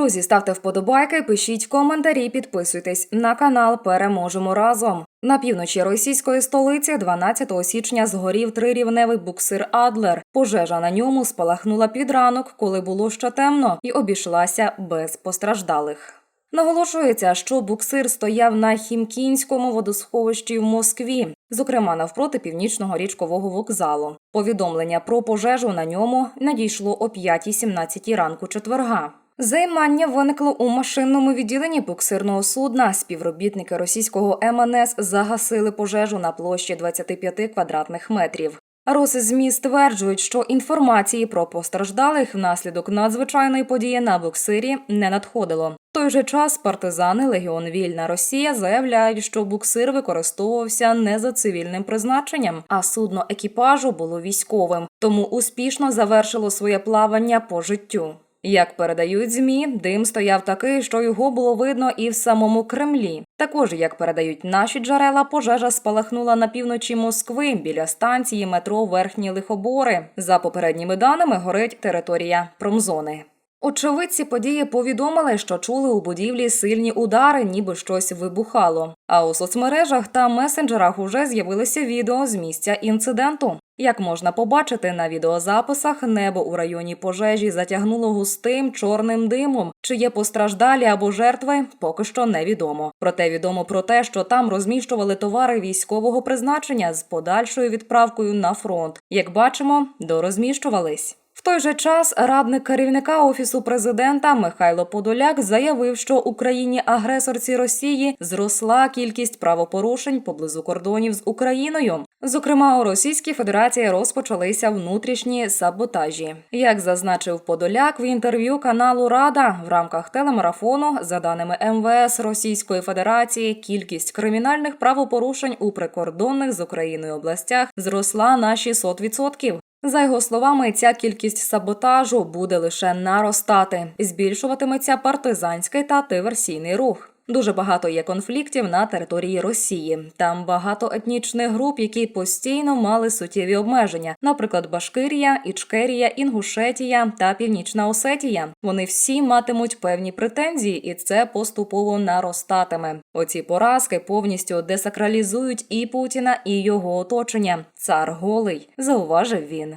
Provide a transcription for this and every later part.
Друзі, ставте вподобайки, пишіть коментарі, підписуйтесь на канал. Переможемо разом. На півночі російської столиці 12 січня згорів трирівневий буксир Адлер. Пожежа на ньому спалахнула під ранок, коли було ще темно, і обійшлася без постраждалих. Наголошується, що буксир стояв на Хімкінському водосховищі в Москві, зокрема навпроти північного річкового вокзалу. Повідомлення про пожежу на ньому надійшло о 5.17 ранку четверга. Займання виникло у машинному відділенні буксирного судна. Співробітники російського МНС загасили пожежу на площі 25 квадратних метрів. Росзмі стверджують, що інформації про постраждалих внаслідок надзвичайної події на буксирі не надходило. В той же час партизани Легіон Вільна Росія заявляють, що буксир використовувався не за цивільним призначенням, а судно екіпажу було військовим, тому успішно завершило своє плавання по життю. Як передають змі, дим стояв такий, що його було видно і в самому Кремлі. Також, як передають наші джерела, пожежа спалахнула на півночі Москви біля станції метро Верхні Лихобори. За попередніми даними горить територія промзони. Очевидці події повідомили, що чули у будівлі сильні удари, ніби щось вибухало. А у соцмережах та месенджерах уже з'явилися відео з місця інциденту. Як можна побачити на відеозаписах, небо у районі пожежі затягнуло густим чорним димом. Чи є постраждалі або жертви, поки що невідомо. Проте відомо про те, що там розміщували товари військового призначення з подальшою відправкою на фронт. Як бачимо, дорозміщувались. В той же час радник керівника офісу президента Михайло Подоляк заявив, що Україні агресорці Росії зросла кількість правопорушень поблизу кордонів з Україною. Зокрема, у Російській Федерації розпочалися внутрішні саботажі. Як зазначив Подоляк в інтерв'ю каналу Рада в рамках телемарафону, за даними МВС Російської Федерації, кількість кримінальних правопорушень у прикордонних з Україною областях зросла на 600%. За його словами, ця кількість саботажу буде лише наростати. Збільшуватиметься партизанський та диверсійний рух. Дуже багато є конфліктів на території Росії. Там багато етнічних груп, які постійно мали суттєві обмеження, наприклад, Башкирія, Ічкерія, Інгушетія та Північна Осетія. Вони всі матимуть певні претензії, і це поступово наростатиме. Оці поразки повністю десакралізують і Путіна, і його оточення. Цар голий, зауважив він.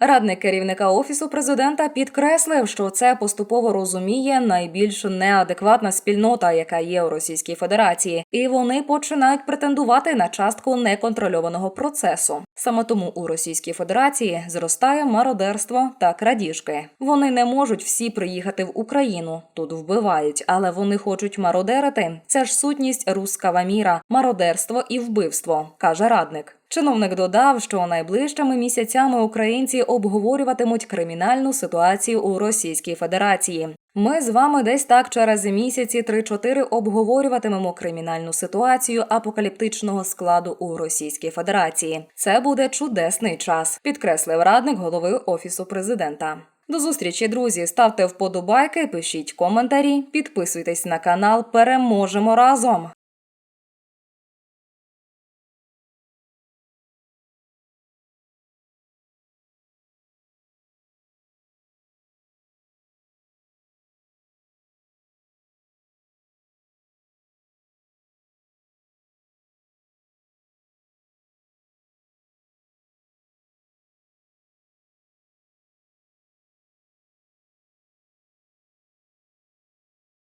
Радник керівника офісу президента підкреслив, що це поступово розуміє найбільш неадекватна спільнота, яка є у Російській Федерації, і вони починають претендувати на частку неконтрольованого процесу. Саме тому у Російській Федерації зростає мародерство та крадіжки. Вони не можуть всі приїхати в Україну. Тут вбивають, але вони хочуть мародерити. Це ж сутність рускава міра, мародерство і вбивство, каже радник. Чиновник додав, що найближчими місяцями українці обговорюватимуть кримінальну ситуацію у Російській Федерації. Ми з вами десь так через місяці 3-4 обговорюватимемо кримінальну ситуацію апокаліптичного складу у Російській Федерації. Це буде чудесний час, підкреслив радник голови офісу президента. До зустрічі, друзі. Ставте вподобайки, пишіть коментарі, підписуйтесь на канал. Переможемо разом.